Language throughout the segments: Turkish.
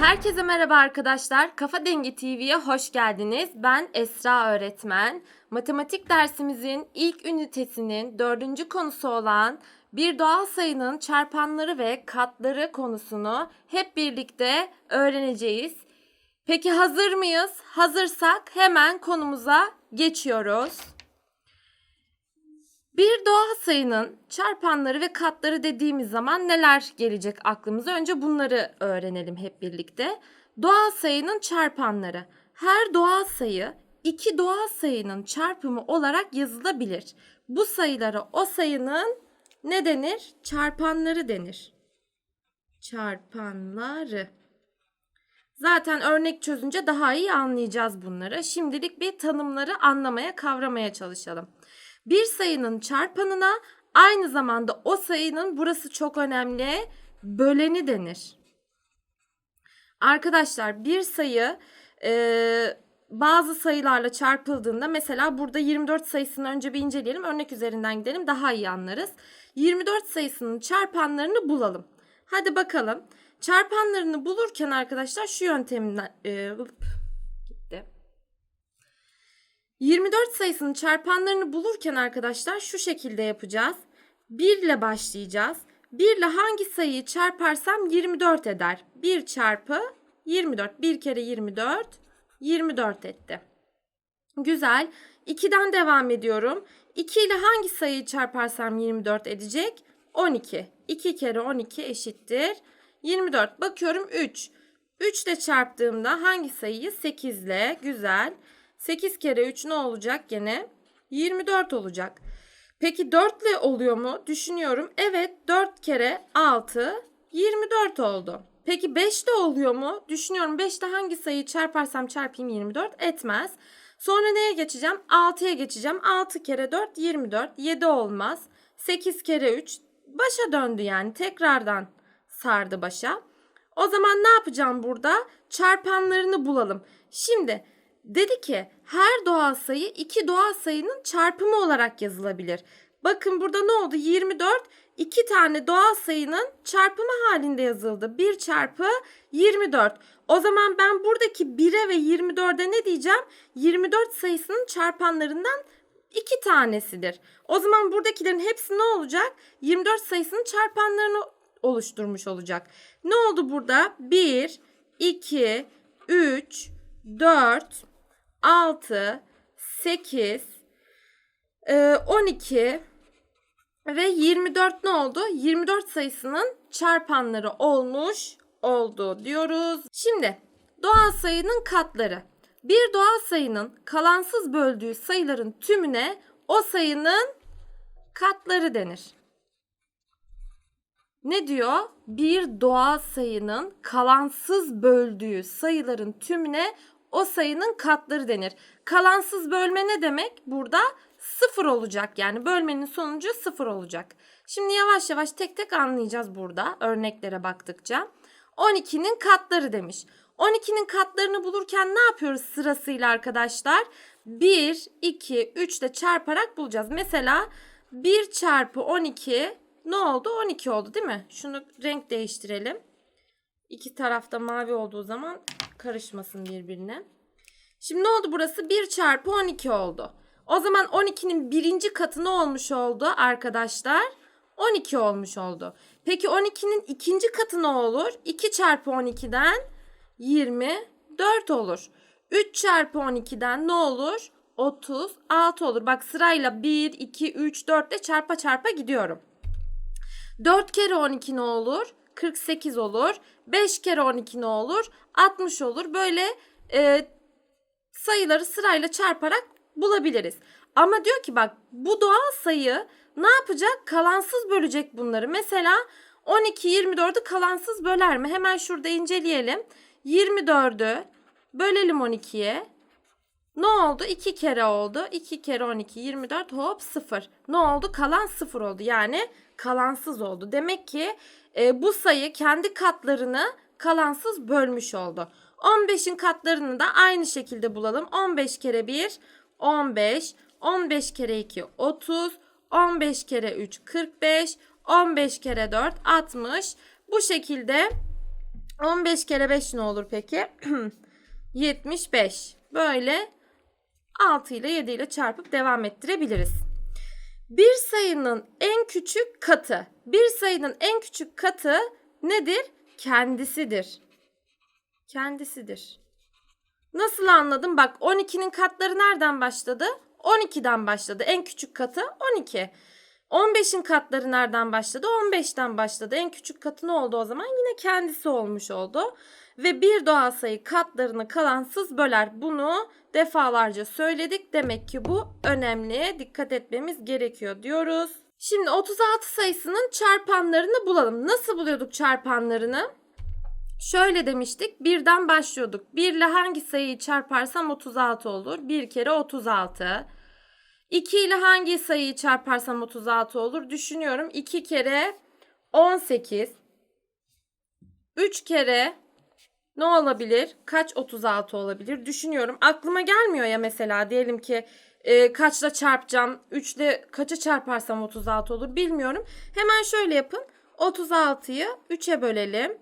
Herkese merhaba arkadaşlar. Kafa Dengi TV'ye hoş geldiniz. Ben Esra öğretmen. Matematik dersimizin ilk ünitesinin dördüncü konusu olan bir doğal sayının çarpanları ve katları konusunu hep birlikte öğreneceğiz. Peki hazır mıyız? Hazırsak hemen konumuza geçiyoruz. Bir doğal sayının çarpanları ve katları dediğimiz zaman neler gelecek aklımıza? Önce bunları öğrenelim hep birlikte. Doğal sayının çarpanları. Her doğal sayı iki doğal sayının çarpımı olarak yazılabilir. Bu sayılara o sayının ne denir? Çarpanları denir. Çarpanları. Zaten örnek çözünce daha iyi anlayacağız bunları. Şimdilik bir tanımları anlamaya, kavramaya çalışalım. Bir sayının çarpanına aynı zamanda o sayının burası çok önemli böleni denir. Arkadaşlar bir sayı e, bazı sayılarla çarpıldığında mesela burada 24 sayısını önce bir inceleyelim. Örnek üzerinden gidelim daha iyi anlarız. 24 sayısının çarpanlarını bulalım. Hadi bakalım. Çarpanlarını bulurken arkadaşlar şu yöntemden e. 24 sayısının çarpanlarını bulurken arkadaşlar şu şekilde yapacağız. 1 ile başlayacağız. 1 ile hangi sayıyı çarparsam 24 eder. 1 çarpı 24. 1 kere 24 24 etti. Güzel. 2'den devam ediyorum. 2 ile hangi sayıyı çarparsam 24 edecek? 12. 2 kere 12 eşittir. 24. Bakıyorum 3. 3 ile çarptığımda hangi sayıyı? 8 ile. Güzel. 8 kere 3 ne olacak gene? 24 olacak. Peki 4 ile oluyor mu? Düşünüyorum. Evet 4 kere 6 24 oldu. Peki 5 ile oluyor mu? Düşünüyorum 5 ile hangi sayıyı çarparsam çarpayım 24 etmez. Sonra neye geçeceğim? 6'ya geçeceğim. 6 kere 4 24. 7 olmaz. 8 kere 3 başa döndü yani. Tekrardan sardı başa. O zaman ne yapacağım burada? Çarpanlarını bulalım. Şimdi Dedi ki her doğal sayı iki doğal sayının çarpımı olarak yazılabilir. Bakın burada ne oldu? 24 iki tane doğal sayının çarpımı halinde yazıldı. 1 çarpı 24. O zaman ben buradaki 1'e ve 24'e ne diyeceğim? 24 sayısının çarpanlarından iki tanesidir. O zaman buradakilerin hepsi ne olacak? 24 sayısının çarpanlarını oluşturmuş olacak. Ne oldu burada? 1, 2, 3, 4, 6, 8, 12 ve 24 ne oldu? 24 sayısının çarpanları olmuş oldu diyoruz. Şimdi doğal sayının katları. Bir doğal sayının kalansız böldüğü sayıların tümüne o sayının katları denir. Ne diyor? Bir doğal sayının kalansız böldüğü sayıların tümüne o sayının katları denir. Kalansız bölme ne demek? Burada sıfır olacak yani bölmenin sonucu sıfır olacak. Şimdi yavaş yavaş tek tek anlayacağız burada örneklere baktıkça. 12'nin katları demiş. 12'nin katlarını bulurken ne yapıyoruz sırasıyla arkadaşlar? 1, 2, 3 ile çarparak bulacağız. Mesela 1 çarpı 12 ne oldu? 12 oldu değil mi? Şunu renk değiştirelim. İki tarafta mavi olduğu zaman karışmasın birbirine. Şimdi ne oldu burası? 1 çarpı 12 oldu. O zaman 12'nin birinci katı ne olmuş oldu arkadaşlar? 12 olmuş oldu. Peki 12'nin ikinci katı ne olur? 2 çarpı 12'den 24 olur. 3 çarpı 12'den ne olur? 36 olur. Bak sırayla 1, 2, 3, 4 ile çarpa çarpa gidiyorum. 4 kere 12 ne olur? 48 olur. 5 kere 12 ne olur? 60 olur. Böyle e, sayıları sırayla çarparak bulabiliriz. Ama diyor ki bak bu doğal sayı ne yapacak? Kalansız bölecek bunları. Mesela 12 24'ü kalansız böler mi? Hemen şurada inceleyelim. 24'ü bölelim 12'ye. Ne oldu? 2 kere oldu. 2 kere 12 24 hop 0. Ne oldu? Kalan 0 oldu. Yani kalansız oldu. Demek ki e, bu sayı kendi katlarını kalansız bölmüş oldu. 15'in katlarını da aynı şekilde bulalım. 15 kere 1 15, 15 kere 2 30, 15 kere 3 45, 15 kere 4 60. Bu şekilde 15 kere 5 ne olur peki? 75. Böyle 6 ile 7 ile çarpıp devam ettirebiliriz. Bir sayının en küçük katı. Bir sayının en küçük katı nedir? Kendisidir. Kendisidir. Nasıl anladım? Bak 12'nin katları nereden başladı? 12'den başladı. En küçük katı 12. 15'in katları nereden başladı? 15'ten başladı. En küçük katı ne oldu o zaman? Yine kendisi olmuş oldu. Ve bir doğal sayı katlarını kalansız böler. Bunu defalarca söyledik. Demek ki bu önemli. Dikkat etmemiz gerekiyor diyoruz. Şimdi 36 sayısının çarpanlarını bulalım. Nasıl buluyorduk çarpanlarını? Şöyle demiştik. Birden başlıyorduk. 1 ile hangi sayıyı çarparsam 36 olur? 1 kere 36. 2 ile hangi sayıyı çarparsam 36 olur? Düşünüyorum. 2 kere 18. 3 kere ne olabilir? Kaç 36 olabilir? Düşünüyorum. Aklıma gelmiyor ya mesela diyelim ki e, kaçla çarpacağım? 3 ile kaça çarparsam 36 olur? Bilmiyorum. Hemen şöyle yapın. 36'yı 3'e bölelim.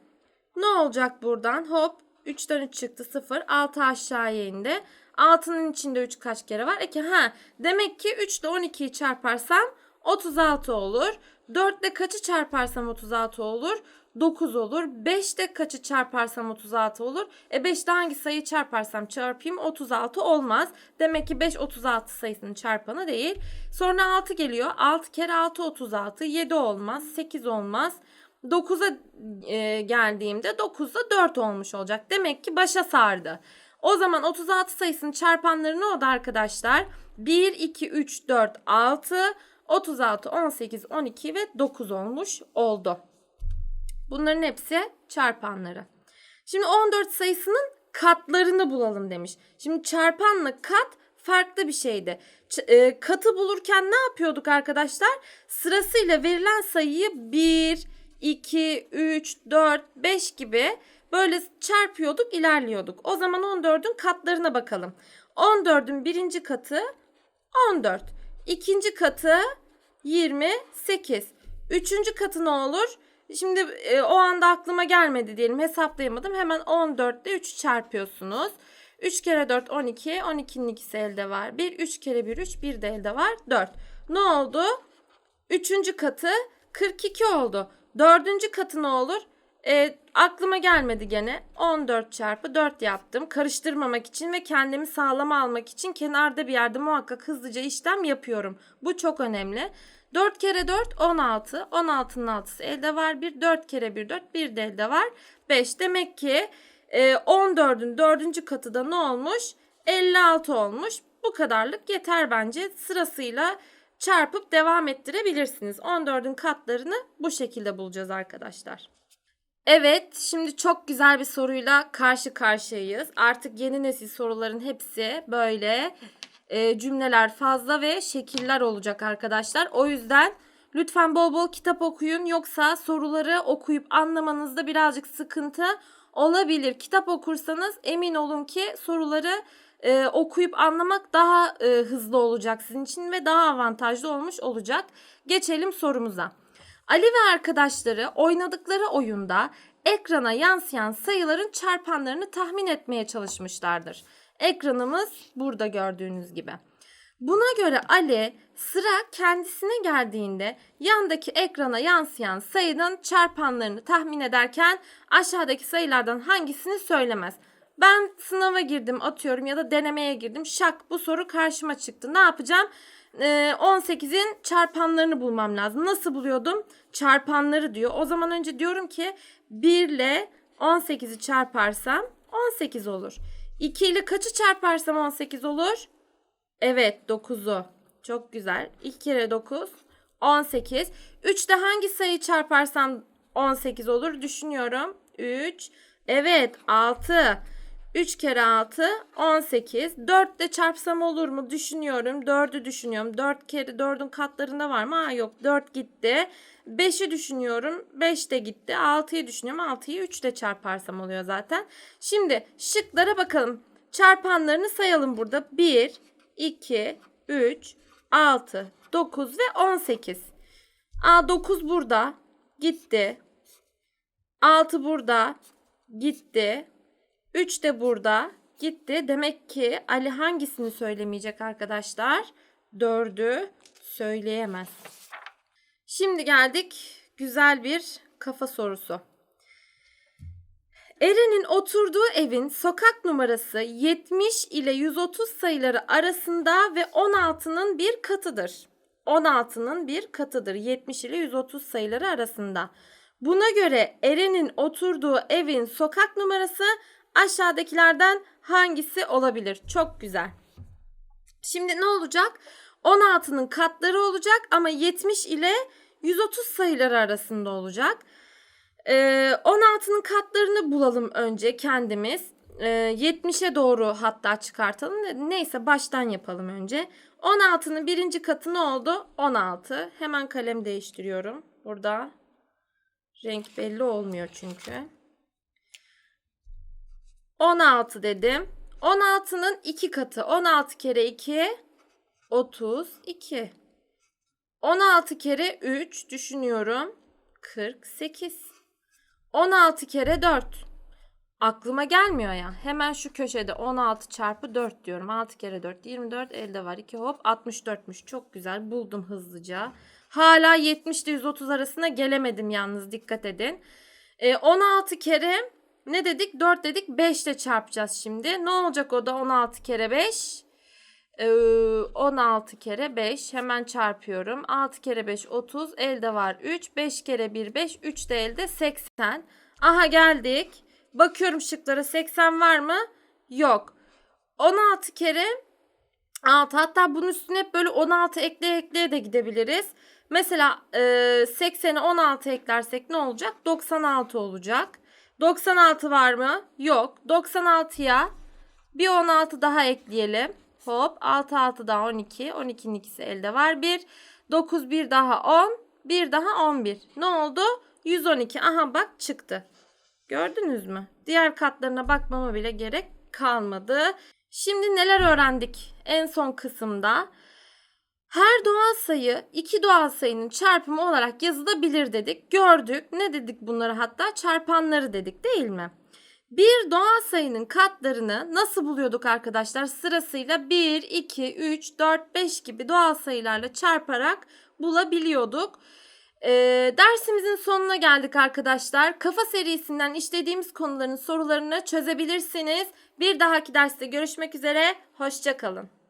Ne olacak buradan? Hop 3'ten 3 çıktı 0. 6 aşağıya indi. 6'nın içinde 3 kaç kere var? 2. Ha, demek ki 3 ile 12'yi çarparsam 36 olur. 4 ile kaçı çarparsam 36 olur? 9 olur. 5 ile kaçı çarparsam 36 olur? E 5 ile hangi sayıyı çarparsam çarpayım 36 olmaz. Demek ki 5 36 sayısının çarpanı değil. Sonra 6 geliyor. 6 kere 6 36. 7 olmaz. 8 olmaz. 9'a e, geldiğimde 9'da 4 olmuş olacak. Demek ki başa sardı. O zaman 36 sayısının çarpanları ne oldu arkadaşlar? 1, 2, 3, 4, 6, 36, 18, 12 ve 9 olmuş oldu. Bunların hepsi çarpanları. Şimdi 14 sayısının katlarını bulalım demiş. Şimdi çarpanla kat farklı bir şeydi. Ç- e, katı bulurken ne yapıyorduk arkadaşlar? Sırasıyla verilen sayıyı 1, 2, 3, 4, 5 gibi böyle çarpıyorduk, ilerliyorduk. O zaman 14'ün katlarına bakalım. 14'ün birinci katı 14. İkinci katı 28. Üçüncü katı ne olur? Şimdi e, o anda aklıma gelmedi diyelim hesaplayamadım. Hemen 14 ile 3 çarpıyorsunuz. 3 kere 4 12. 12'nin ikisi elde var. 1 3 kere 1 3 1 de elde var. 4. Ne oldu? Üçüncü katı 42 oldu. Dördüncü katı ne olur? E, aklıma gelmedi gene. 14 çarpı 4 yaptım. Karıştırmamak için ve kendimi sağlama almak için kenarda bir yerde muhakkak hızlıca işlem yapıyorum. Bu çok önemli. 4 kere 4 16. 16'nın 6'sı elde var. 1 4 kere 1 4 1 de elde var. 5. Demek ki e, 14'ün 4. katı da ne olmuş? 56 olmuş. Bu kadarlık yeter bence. Sırasıyla çarpıp devam ettirebilirsiniz. 14'ün katlarını bu şekilde bulacağız arkadaşlar. Evet, şimdi çok güzel bir soruyla karşı karşıyayız. Artık yeni nesil soruların hepsi böyle e, cümleler fazla ve şekiller olacak arkadaşlar. O yüzden lütfen bol bol kitap okuyun yoksa soruları okuyup anlamanızda birazcık sıkıntı olabilir. Kitap okursanız emin olun ki soruları e, okuyup anlamak daha e, hızlı olacak sizin için ve daha avantajlı olmuş olacak. Geçelim sorumuza. Ali ve arkadaşları oynadıkları oyunda ekrana yansıyan sayıların çarpanlarını tahmin etmeye çalışmışlardır. Ekranımız burada gördüğünüz gibi. Buna göre Ali sıra kendisine geldiğinde yandaki ekrana yansıyan sayının çarpanlarını tahmin ederken aşağıdaki sayılardan hangisini söylemez? Ben sınava girdim atıyorum ya da denemeye girdim. Şak bu soru karşıma çıktı. Ne yapacağım? Ee, 18'in çarpanlarını bulmam lazım. Nasıl buluyordum? Çarpanları diyor. O zaman önce diyorum ki 1 ile 18'i çarparsam 18 olur. 2 ile kaçı çarparsam 18 olur? Evet 9'u. Çok güzel. 2 kere 9 18. 3 de hangi sayıyı çarparsam 18 olur? Düşünüyorum. 3. Evet 6. 3 kere 6 18. 4 de çarpsam olur mu? Düşünüyorum. 4'ü düşünüyorum. 4 kere 4'ün katlarında var mı? Ha yok 4 gitti. 5'i düşünüyorum. 5 de gitti. 6'yı düşünüyorum. 6'yı 3 de çarparsam oluyor zaten. Şimdi şıklara bakalım. Çarpanlarını sayalım burada. 1, 2, 3, 6, 9 ve 18. A 9 burada. Gitti. 6 burada. gitti. 3 de burada gitti. Demek ki Ali hangisini söylemeyecek arkadaşlar? 4'ü söyleyemez. Şimdi geldik güzel bir kafa sorusu. Eren'in oturduğu evin sokak numarası 70 ile 130 sayıları arasında ve 16'nın bir katıdır. 16'nın bir katıdır 70 ile 130 sayıları arasında. Buna göre Eren'in oturduğu evin sokak numarası aşağıdakilerden hangisi olabilir? Çok güzel. Şimdi ne olacak? 16'nın katları olacak ama 70 ile 130 sayıları arasında olacak. Ee, 16'nın katlarını bulalım önce kendimiz. Ee, 70'e doğru hatta çıkartalım. Neyse baştan yapalım önce. 16'nın birinci katı ne oldu? 16. Hemen kalem değiştiriyorum. Burada renk belli olmuyor çünkü. 16 dedim. 16'nın 2 katı. 16 kere 2 32. 16 kere 3 düşünüyorum. 48. 16 kere 4. Aklıma gelmiyor ya. Hemen şu köşede 16 çarpı 4 diyorum. 6 kere 4 24 elde var. 2 hop 64'müş. Çok güzel buldum hızlıca. Hala 70 ile 130 arasına gelemedim yalnız dikkat edin. Ee, 16 kere ne dedik? 4 dedik. 5 ile çarpacağız şimdi. Ne olacak o da 16 kere 5? Ee, 16 kere 5 hemen çarpıyorum. 6 kere 5 30 elde var 3. 5 kere 1 5 3 de elde 80. Aha geldik. Bakıyorum şıklara 80 var mı? Yok. 16 kere 6 hatta bunun üstüne hep böyle 16 ekleye ekleye de gidebiliriz. Mesela e, 80'e 16 eklersek ne olacak? 96 olacak. 96 var mı? Yok. 96'ya bir 16 daha ekleyelim. Hop 6 6 daha 12. 12'nin ikisi elde var 1. 9 bir daha 10. Bir daha 11. Ne oldu? 112. Aha bak çıktı. Gördünüz mü? Diğer katlarına bakmama bile gerek kalmadı. Şimdi neler öğrendik en son kısımda? Her doğal sayı iki doğal sayının çarpımı olarak yazılabilir dedik. Gördük. Ne dedik bunları hatta? Çarpanları dedik değil mi? Bir doğal sayının katlarını nasıl buluyorduk arkadaşlar? Sırasıyla 1, 2, 3, 4, 5 gibi doğal sayılarla çarparak bulabiliyorduk. Ee, dersimizin sonuna geldik arkadaşlar. Kafa serisinden işlediğimiz konuların sorularını çözebilirsiniz. Bir dahaki derste görüşmek üzere. Hoşçakalın.